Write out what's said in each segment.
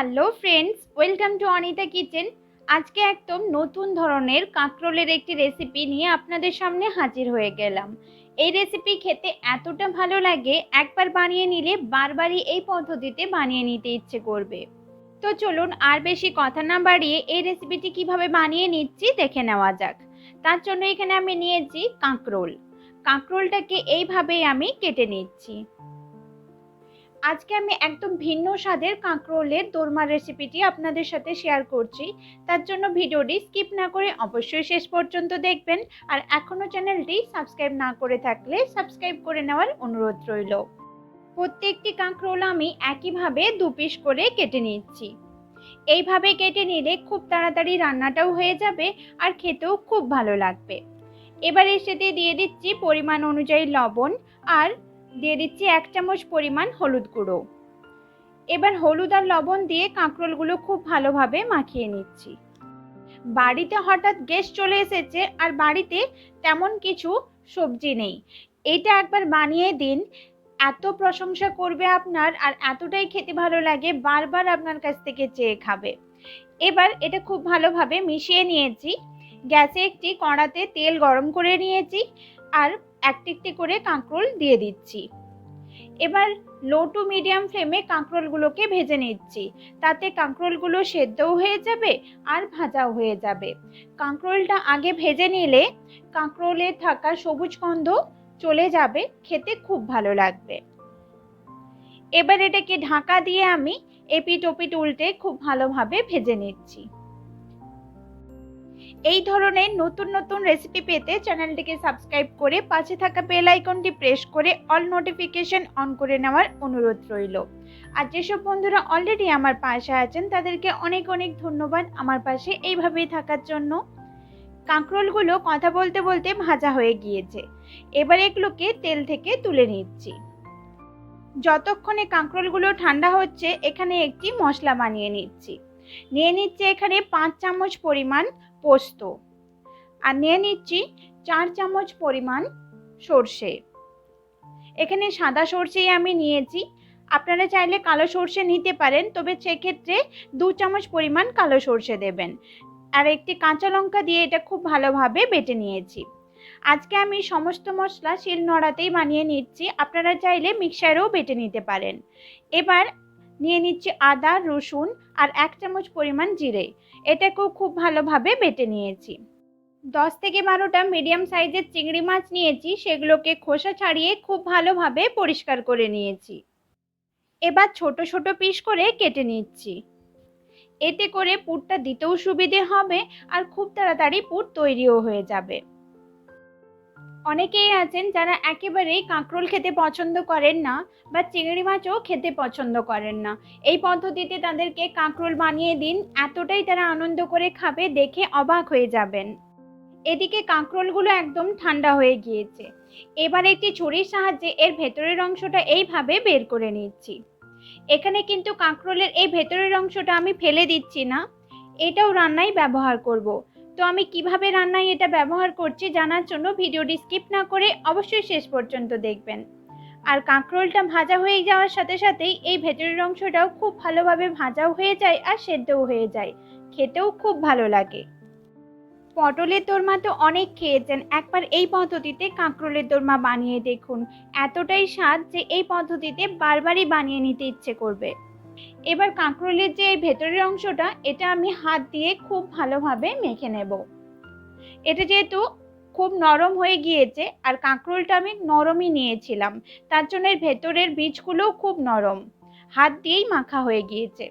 Hello friends welcome to Anita kitchen আজকে একদম নতুন ধরনের কাঁকরোলের একটি রেসিপি নিয়ে আপনাদের সামনে হাজির হয়ে গেলাম। এই রেসিপি খেতে এতটা ভালো লাগে, একবার বানিয়ে নিলে বারবারই এই পদ্ধতিতে বানিয়ে নিতে ইচ্ছে করবে। তো চলুন আর বেশি কথা না বাড়িয়ে এই রেসিপিটি কীভাবে বানিয়ে নিচ্ছি দেখে নেওয়া যাক। তার জন্য এখানে আমি নিয়েছি কাঁকরোল। কাঁকরোলটাকে এইভাবেই আমি কেটে নিচ্ছি। আজকে আমি একদম ভিন্ন স্বাদের কাঁকরোলের দোরমা রেসিপিটি আপনাদের সাথে শেয়ার করছি। তার জন্য ভিডিওটি স্কিপ না করে অবশ্যই শেষ পর্যন্ত দেখবেন। আর এখনও চ্যানেলটি সাবস্ক্রাইব না করে থাকলে সাবস্ক্রাইব করে নেওয়ার অনুরোধ রইল। প্রত্যেকটি কাঁকরোল আমি একইভাবে দু পিস করে কেটে নিচ্ছি। এইভাবে কেটে নিলে খুব তাড়াতাড়ি রান্নাটাও হয়ে যাবে আর খেতেও খুব ভালো লাগবে। এবার এর দিয়ে দিচ্ছি পরিমাণ অনুযায়ী লবণ আর দিয়ে দিচ্ছি এক চামচ পরিমাণ হলুদ গুঁড়ো। এবার হলুদ আর লবণ দিয়ে কাঁকরোলগুলো খুব ভালোভাবে মাখিয়ে নিচ্ছি। বাড়িতে হঠাৎ গেস্ট চলে এসেছে আর বাড়িতে তেমন কিছু সবজি নেই। এটা একবার বানিয়ে দিন। এত প্রশংসা করবে আপনার আর এতটাই খেতে ভালো লাগে বারবার আপনার কাছ থেকে চেয়ে খাবে। এবার এটা খুব ভালোভাবে মিশিয়ে নিয়েছি। গ্যাসে একটি কড়াতে তেল গরম করে নিয়েছি আর একটি একটি করে কাঁকরোল দিয়ে দিচ্ছি। এবার লো টু মিডিয়াম ফ্লেমে কাঁকরোলগুলোকে ভেজে নিচ্ছি। তাতে কাঁকরোলগুলো সেদ্ধও হয়ে যাবে আর ভাজাও হয়ে যাবে। কাঁকরোলটা আগে ভেজে নিলে কাঁকরোলে থাকা সবুজ গন্ধ চলে যাবে, খেতে খুব ভালো লাগবে। এবার এটাকে ঢাকা দিয়ে আমি এপিট ওপিট উল্টে খুব ভালোভাবে ভেজে নিচ্ছি। এই ধরনের নতুন নতুন রেসিপি পেতে চ্যানেলটিকে সাবস্ক্রাইব করে পাশে থাকা বেল আইকনটি প্রেস করে অল নোটিফিকেশন অন করে নেওয়ার অনুরোধ রইল। আর যেসব বন্ধুরা অলরেডি আমার পাশে আছেন, তাদেরকে অনেক অনেক ধন্যবাদ আমার পাশে এইভাবেই থাকার জন্য। কাঁকরোলগুলো কথা বলতে বলতে ভাজা হয়ে গিয়েছে। এবার এগুলোকে তেল থেকে তুলে নিচ্ছি। যতক্ষণে কাঁকরোলগুলো ঠান্ডা হচ্ছে, এখানে একটি মশলা বানিয়ে নিচ্ছি। নিয়ে নিচ্ছে এখানে পাঁচ চামচ পরিমাণ পোস্ত। আর নিয়ে নিচ্ছি চার চামচ পরিমাণ সর্ষে। এখানে সাদা সর্ষেই আমি নিয়েছি। আপনারা চাইলে কালো সর্ষে নিতে পারেন, তবে সেক্ষেত্রে দু চামচ পরিমাণ কালো সর্ষে দেবেন। আর একটি কাঁচা লঙ্কা দিয়ে এটা খুব ভালোভাবে বেটে নিয়েছি। আজকে আমি সমস্ত মশলা শিল নড়াতেই বানিয়ে নিচ্ছি। আপনারা চাইলে মিক্সারেও বেটে নিতে পারেন। এবার নিয়ে নিচ্ছি আদা, রসুন আর এক চামচ পরিমাণ জিরে। এটাকেও খুব ভালোভাবে বেটে নিয়েছি। দশ থেকে বারোটা মিডিয়াম সাইজের চিংড়ি মাছ নিয়েছি, সেগুলোকে খোসা ছাড়িয়ে খুব ভালোভাবে পরিষ্কার করে নিয়েছি। এবার ছোট ছোট পিস করে কেটে নিচ্ছি। এতে করে পুরটা দিতেও সুবিধে হবে আর খুব তাড়াতাড়ি পুর তৈরিও হয়ে যাবে। অনেকেই আছেন যারা একেবারেই কাঁকরোল খেতে পছন্দ করেন না বা চিংড়ি মাছও খেতে পছন্দ করেন না। এই পদ্ধতিতে তাদেরকে কাঁকরোল বানিয়ে দিন, এতটাই তারা আনন্দ করে খাবে, দেখে অবাক হয়ে যাবেন। এদিকে কাঁকরোলগুলো একদম ঠান্ডা হয়ে গিয়েছে। এবার একটি ছুরির সাহায্যে এর ভেতরের অংশটা এইভাবে বের করে নিচ্ছি। এখানে কিন্তু কাঁকরোলের এই ভেতরের অংশটা আমি ফেলে দিচ্ছি না। এটাও রান্নায় ব্যবহার করব। তো আমি কীভাবে রান্নায় এটা ব্যবহার করছি জানার জন্য ভিডিওটি স্কিপ না করে অবশ্যই শেষ পর্যন্ত দেখবেন। আর কাঁকরোলটা ভাজা হয়ে যাওয়ার সাথে সাথেই এই ভেতরের অংশটাও খুব ভালোভাবে ভাজাও হয়ে যায় আর সেদ্ধও হয়ে যায়। খেতেও খুব ভালো লাগে। পটলের দোরমা তো অনেক খেয়েছেন, একবার এই পদ্ধতিতে কাঁকরোলের দোরমা বানিয়ে দেখুন। এতটাই স্বাদ যে এই পদ্ধতিতে বারবারই বানিয়ে নিতে ইচ্ছে করবে। এবার কাঁকরোলের যে ভেতরের অংশটা, এটা আমি হাত দিয়ে খুব ভালোভাবে মেখে নেব। এটা যেহেতু খুব নরম হয়ে গিয়েছে, আর কাঁকরোলটা আমি নরমই নিয়েছিলাম, তার জন্য ভেতরের বীজগুলোও খুব নরম। হাত দিয়েই মাখা হয়ে গিয়েছে।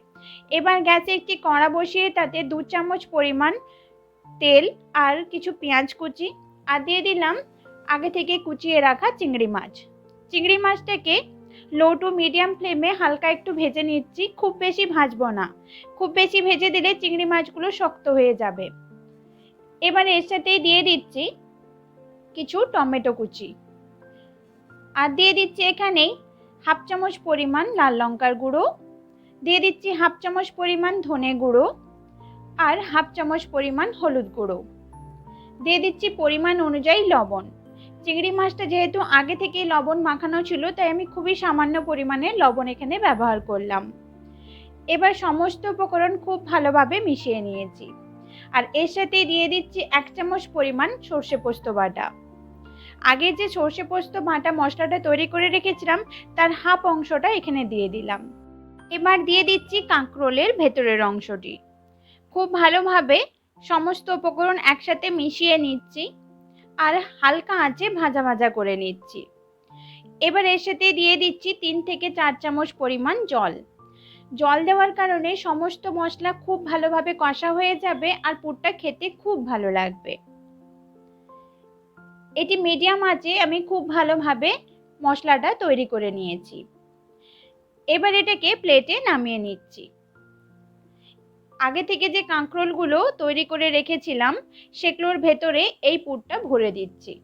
এবার গ্যাসে একটি কড়া বসিয়ে তাতে দু চামচ পরিমাণ তেল আর কিছু পেঁয়াজ কুচি, আর দিয়ে দিলাম আগে থেকে কুচিয়ে রাখা চিংড়ি মাছ। চিংড়ি মাছটাকে লো টু মিডিয়াম ফ্লেমে হালকা একটু ভেজে নিচ্ছি, খুব বেশি ভাজবো না। খুব বেশি ভেজে দিলে চিংড়ি মাছগুলো শক্ত হয়ে যাবে। এবার এর সাথেই দিয়ে দিচ্ছি কিছু টমেটো কুচি। আর দিয়ে দিচ্ছি এখানেই হাফ চামচ পরিমাণ লাল লঙ্কার গুঁড়ো, দিয়ে দিচ্ছি হাফ চামচ পরিমাণ ধনে গুঁড়ো আর হাফ চামচ পরিমাণ হলুদ গুঁড়ো। দিয়ে দিচ্ছি পরিমাণ অনুযায়ী লবণ। চিংড়ি মাছটা যেহেতু আগে থেকেই লবণ মাখানো ছিল, তাই আমি খুবই সামান্য পরিমাণে লবণ এখানে ব্যবহার করলাম। এবার সমস্ত উপকরণ খুব ভালোভাবে মিশিয়ে নিয়েছি। আর এর সাথে দিয়ে দিচ্ছি এক চামচ পরিমাণ সর্ষে পোস্ত বাটা। আগে যে সর্ষে পোস্ত বাটা মশলাটা তৈরি করে রেখেছিলাম, তার হাফ অংশটা এখানে দিয়ে দিলাম। এবার দিয়ে দিচ্ছি কাঁকরোলের ভেতরের অংশটি। খুব ভালোভাবে সমস্ত উপকরণ একসাথে মিশিয়ে নিচ্ছি। আর হালকা আঁচে ভাজা ভাজা করে নিচ্ছি। এবার এর সাথে দিয়ে দিচ্ছি তিন থেকে চার চামচ পরিমাণ জল। জল দেওয়ার কারণে সমস্ত মশলা খুব ভালোভাবে কষা হয়ে যাবে আর পুরটা খেতে খুব ভালো লাগবে। এটি মিডিয়াম আঁচে আমি খুব ভালোভাবে মশলাটা তৈরি করে নিয়েছি। এবার এটাকে প্লেটে নামিয়ে নিচ্ছি। আগে থেকে যে কাঁকরোলগুলো তৈরি করে রেখেছিলাম, সেগুলোর ভেতরে এই পুরটা ভরে দিচ্ছি।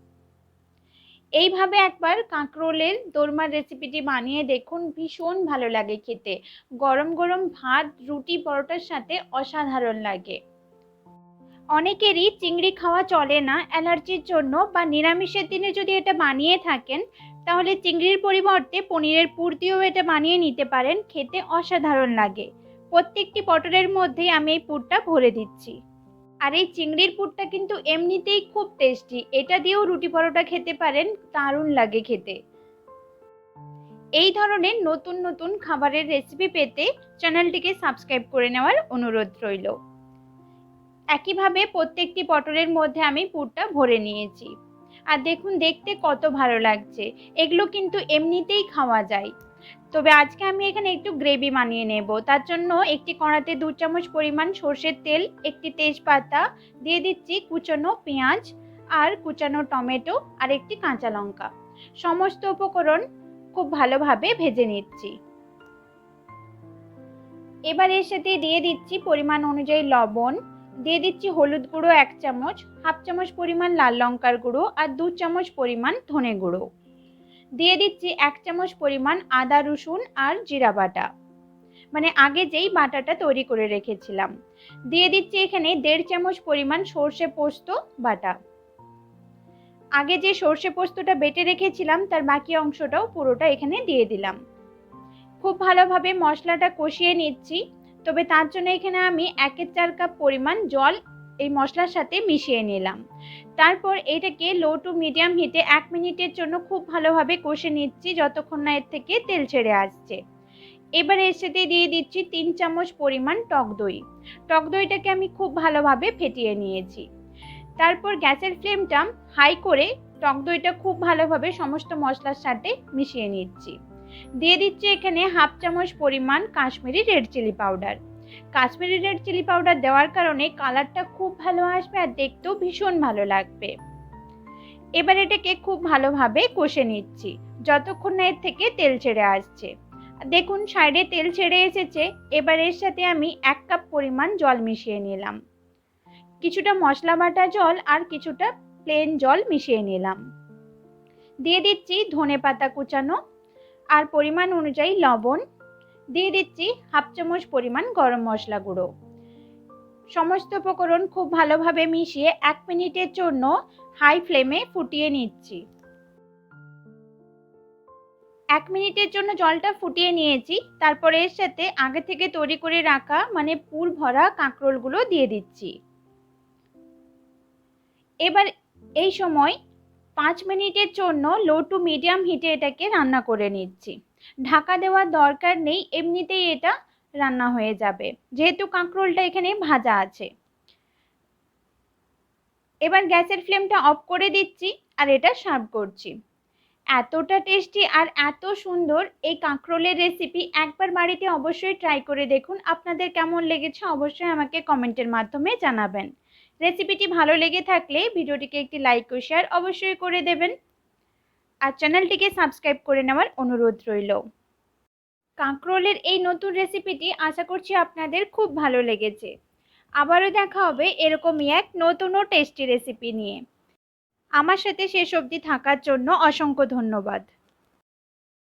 এইভাবে একবার কাঁকরোলের দোরমার রেসিপিটি বানিয়ে দেখুন, ভীষণ ভালো লাগে খেতে। গরম গরম ভাত, রুটি, পরোটার সাথে অসাধারণ লাগে। অনেকেরই চিংড়ি খাওয়া চলে না, অ্যালার্জির জন্য বা নিরামিষের দিনে যদি এটা বানিয়ে থাকেন, তাহলে চিংড়ির পরিবর্তে পনিরের পুর দিয়েও এটা বানিয়ে নিতে পারেন, খেতে অসাধারণ লাগে। প্রত্যেকটি পটলের মধ্যেই আমি এই পুরটা ভরে দিচ্ছি। আর এই চিংড়ির পুরটা কিন্তু এমনিতেই খুব টেস্টি। এটা দিয়েও রুটি পরোটা খেতে পারেন, দারুণ লাগে খেতে। এই ধরনের নতুন নতুন খাবারের রেসিপি পেতে চ্যানেলটিকে সাবস্ক্রাইব করে নেওয়ার অনুরোধ রইল। একইভাবে প্রত্যেকটি পটলের মধ্যে আমি পুরটা ভরে নিয়েছি। আর দেখুন, দেখতে কত ভালো লাগছে। এগুলো কিন্তু এমনিতেই খাওয়া যায়। তবে আজকে আমি এখানে একটু গ্রেভি বানিয়ে নেব। তার জন্য একটি কড়াতে দু চামচ পরিমাণ সর্ষের তেল, একটি তেজপাতা, দিয়ে দিচ্ছি কুচানো পেঁয়াজ আর কুচানো টমেটো আর একটি কাঁচা লঙ্কা। সমস্ত উপকরণ খুব ভালোভাবে ভেজে নিচ্ছি। এবার এর সাথে দিয়ে দিচ্ছি পরিমাণ অনুযায়ী লবণ। দিয়ে দিচ্ছি হলুদ গুঁড়ো এক চামচ, হাফ চামচ পরিমাণ লাল লঙ্কার গুঁড়ো আর দু চামচ পরিমাণ ধনে গুঁড়ো। দিয়ে দিচ্ছি এক চামচ পরিমাণ আদা, রসুন আর জিরা বাটা। মানে আগে যেই বাটাটা তৈরি করে রেখেছিলাম। দিয়ে দিচ্ছি এখানে দেড় চামচ পরিমাণ সর্ষে পোস্ত বাটা। আগে যে সর্ষে পোস্তটা বেটে রেখেছিলাম, তার বাকি অংশটাও পুরোটা এখানে দিয়ে দিলাম। খুব ভালোভাবে মশলাটা কষিয়ে নিচ্ছি। তবে তার জন্য এখানে আমি একের চার কাপ পরিমাণ জল এই মশলার সাথে মিশিয়ে নিলাম। তারপর এটাকে লো টু মিডিয়াম হিটে এক মিনিটের জন্য খুব ভালোভাবে কষে নিচ্ছি যতক্ষণ না এর থেকে তেল ছেড়ে আসছে। এবার এর সাথে দিয়ে দিচ্ছি তিন চামচ পরিমাণ টক দই। টক দইটাকে আমি খুব ভালোভাবে ফেটিয়ে নিয়েছি। তারপর গ্যাসের ফ্লেমটা হাই করে টক দইটা খুব ভালোভাবে সমস্ত মশলার সাথে মিশিয়ে নিচ্ছি। দিয়ে দিচ্ছি এখানে হাফ চামচ পরিমাণ Kashmiri red chilli powder Kashmiri red chilli powder দেওয়ার কারণে কালারটা খুব ভালো আসবে আর দেখতেও ভীষণ ভালো লাগবে। এবার এটাকে খুব ভালোভাবে কষে নিচ্ছি, যতক্ষণ না এর থেকে তেল ছেড়ে আসছে। দেখুন, সাইডে তেল ছেড়ে এসেছে, এবার এর সাথে আমি এক কাপ পরিমাণ জল মিশিয়ে নিলাম। কিছুটা মশলা বাটা জল আর কিছুটা প্লেন জল মিশিয়ে নিলাম। দিয়ে দিচ্ছি ধনে পাতা কুচানো আর পরিমাণ অনুযায়ী লবণ দিয়ে দিচ্ছি হাফ চামচ পরিমাণ গরম মশলা গুঁড়ো। সমস্ত উপকরণ খুব ভালোভাবে মিশিয়ে এক মিনিটের জন্য হাই ফ্লেমে ফুটিয়ে নিচ্ছি। এক মিনিটের জন্য জলটা ফুটিয়ে নিয়েছি, তারপরে এর সাথে আগে থেকে তৈরি করে রাখা মানে পুর ভরা কাঁকরোলগুলো দিয়ে দিচ্ছি। এবার এই সময় পাঁচ মিনিটের জন্য লো টু মিডিয়াম হিটে এটাকে রান্না করে নিচ্ছি। ঢাকা দেওয়ার দরকার নেই, এমনিতেই এটা রান্না হয়ে যাবে। যেহেতু কাঁকরোলটা এখানে ভাজা আছে। এবার গ্যাসের ফ্লেমটা অফ করে দিচ্ছি আর এটা সার্ভ করছি। এতটা টেস্টি আর এত সুন্দর এই কাঁকরোলের রেসিপি একবার বাড়িতে অবশ্যই ট্রাই করে দেখুন। আপনাদের কেমন লেগেছে অবশ্যই আমাকে কমেন্টের মাধ্যমে জানাবেন। রেসিপিটি ভালো লেগে থাকলে ভিডিওটিকে একটি লাইক ও শেয়ার অবশ্যই করে দেবেন। আর চ্যানেলটিকে সাবস্ক্রাইব করে নেওয়ার অনুরোধ রইল। কাঁকরোলের এই নতুন রেসিপিটি আশা করছি আপনাদের খুব ভালো লেগেছে। আবারও দেখা হবে এরকমই এক নতুন ও টেস্টি রেসিপি নিয়ে। আমার সাথে শেষ অবধি থাকার জন্য অসংখ্য ধন্যবাদ।